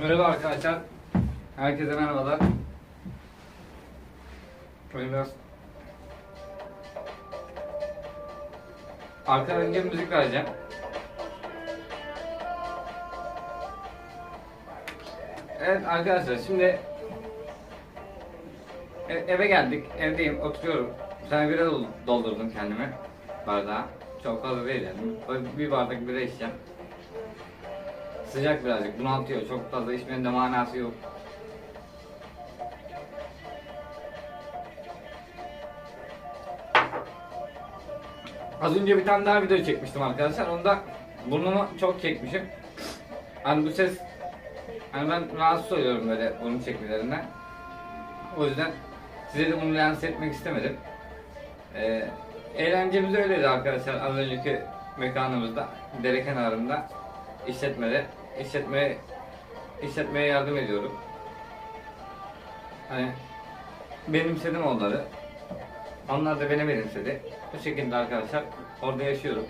Merhaba arkadaşlar. Herkese merhabalar. Böyle biraz Arka önce müzik vereceğim. Evet arkadaşlar şimdi e- eve geldik. Evdeyim oturuyorum. Sen bira dol- doldurdum kendime bardağa. Çok fazla değil yani. Bir bardak bira içeceğim. Sıcak birazcık bunaltıyor. Çok fazla içmenin de manası yok. Az önce bir tane daha video çekmiştim arkadaşlar. Onda burnumu çok çekmişim. Hani bu ses hani ben rahatsız oluyorum böyle burun çekmelerinden. O yüzden size de bunu lanse etmek istemedim. Ee, eğlencemiz öyleydi arkadaşlar az önceki mekanımızda, dere kenarında işletmede işletmeye işletmeye yardım ediyorum. Hani benimsedim onları. Onlar da beni benimsedi. Bu şekilde arkadaşlar orada yaşıyorum.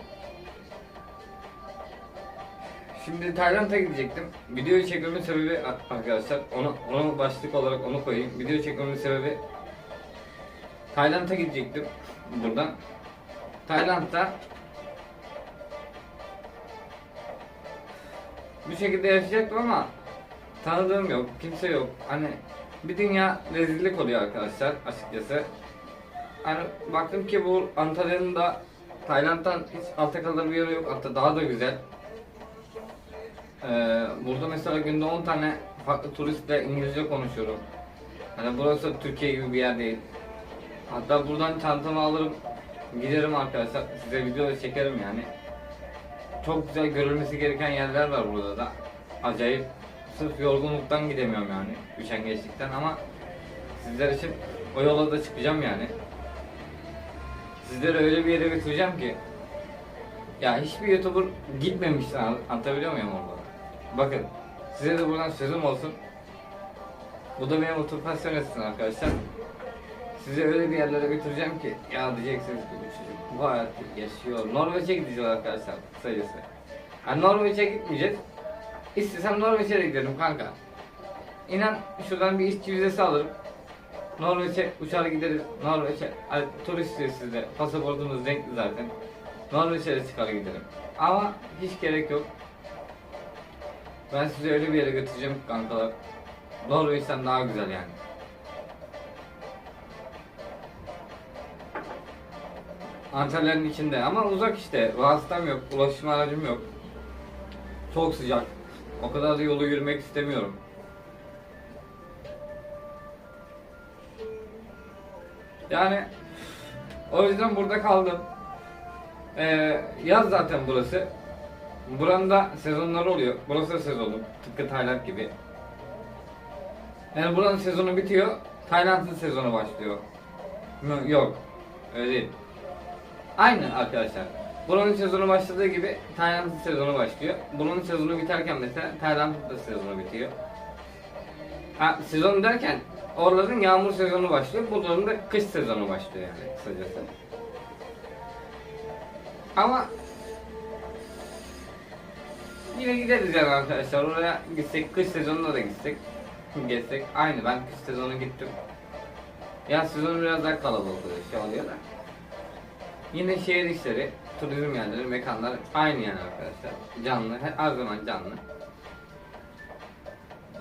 Şimdi Tayland'a gidecektim. Videoyu çekmemin sebebi arkadaşlar onu onu başlık olarak onu koyayım. Video çekmemin sebebi Tayland'a gidecektim buradan. Tayland'da bu şekilde yaşayacaktım ama tanıdığım yok, kimse yok. Hani bir dünya rezillik oluyor arkadaşlar açıkçası. Hani baktım ki bu Antalya'nın da Tayland'dan hiç altta kalır bir yeri yok. Hatta daha da güzel. Ee, burada mesela günde 10 tane farklı turistle İngilizce konuşuyorum. Hani burası Türkiye gibi bir yer değil. Hatta buradan çantamı alırım, giderim arkadaşlar. Size video çekerim yani. Çok güzel görülmesi gereken yerler var burada da. Acayip. Sırf yorgunluktan gidemiyorum yani. Üşengeçlikten ama sizler için o yola da çıkacağım yani. Sizleri öyle bir yere götüreceğim ki ya hiçbir YouTuber gitmemiş an- anlatabiliyor muyum orada? Bakın size de buradan sözüm olsun. Bu da benim etsin arkadaşlar. Sizi öyle bir yerlere götüreceğim ki ya diyeceksiniz ki bu çocuk bu hayatı yaşıyor. Norveç'e gideceğiz arkadaşlar kısacası. Yani Norveç'e gitmeyeceğiz. İstesem Norveç'e de giderim kanka. İnan şuradan bir işçi vizesi alırım. Norveç'e uçar gideriz. Norveç'e hani turistiz sizde. Pasaportunuz renkli zaten. Norveç'e de çıkar giderim. Ama hiç gerek yok. Ben sizi öyle bir yere götüreceğim kankalar. Norveç'ten daha güzel yani. Antalya'nın içinde ama uzak işte. Vasıtam yok, ulaşım aracım yok. Çok sıcak. O kadar da yolu yürümek istemiyorum. Yani o yüzden burada kaldım. Ee, yaz zaten burası. Buranın da sezonları oluyor. Burası sezonu. Tıpkı Tayland gibi. Yani buranın sezonu bitiyor. Tayland'ın sezonu başlıyor. Yok. Öyle değil. Aynı arkadaşlar. Buranın sezonu başladığı gibi Tayland'ın sezonu başlıyor. Bunun sezonu biterken mesela Tayland'ın da sezonu bitiyor. Ha, sezon derken oraların yağmur sezonu başlıyor. Buraların da kış sezonu başlıyor yani kısacası. Ama yine gideriz yani arkadaşlar. Oraya gitsek, kış sezonunda da gitsek, gezsek. Aynı ben kış sezonu gittim. Yaz sezonu biraz daha kalabalık oluyor, şey oluyor da. Yine şehir işleri, turizm yerleri, mekanlar aynı yani arkadaşlar. Canlı, her, zaman canlı.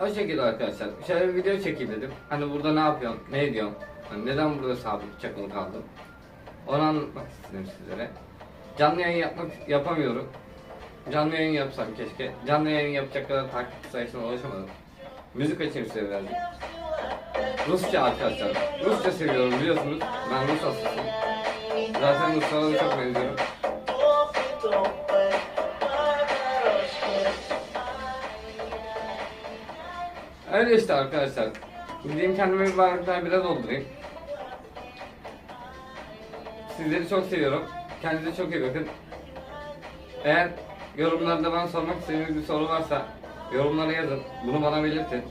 O şekilde arkadaşlar. Şöyle bir video çekeyim dedim. Hani burada ne yapıyorum, ne ediyorum, hani neden burada sabit çakılı kaldım. Onu anlatmak istedim sizlere. Canlı yayın yapmak yapamıyorum. Canlı yayın yapsam keşke. Canlı yayın yapacak kadar takip sayısına ulaşamadım. Müzik açayım size birazcık. Rusça arkadaşlar. Rusça seviyorum biliyorsunuz. Ben Rus hastasıyım. Zaten Ruslara da çok benziyorum. Öyle işte arkadaşlar. Gideyim kendime bir bardaklar biraz doldurayım. Sizleri çok seviyorum. Kendinize çok iyi bakın. Eğer yorumlarda bana sormak istediğiniz bir soru varsa yorumlara yazın. Bunu bana belirtin.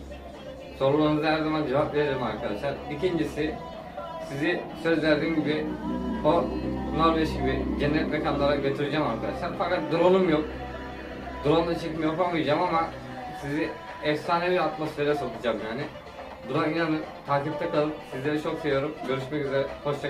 Sorularınıza her zaman cevap veririm arkadaşlar. İkincisi sizi söz verdiğim gibi o Norveç gibi cennet mekanlara götüreceğim arkadaşlar. Fakat drone'um yok. Drone ile çekim yapamayacağım ama Sizi efsane bir atmosfere sokacağım yani. Buna inanın takipte kalın. Sizleri çok seviyorum. Görüşmek üzere. Hoşçakalın.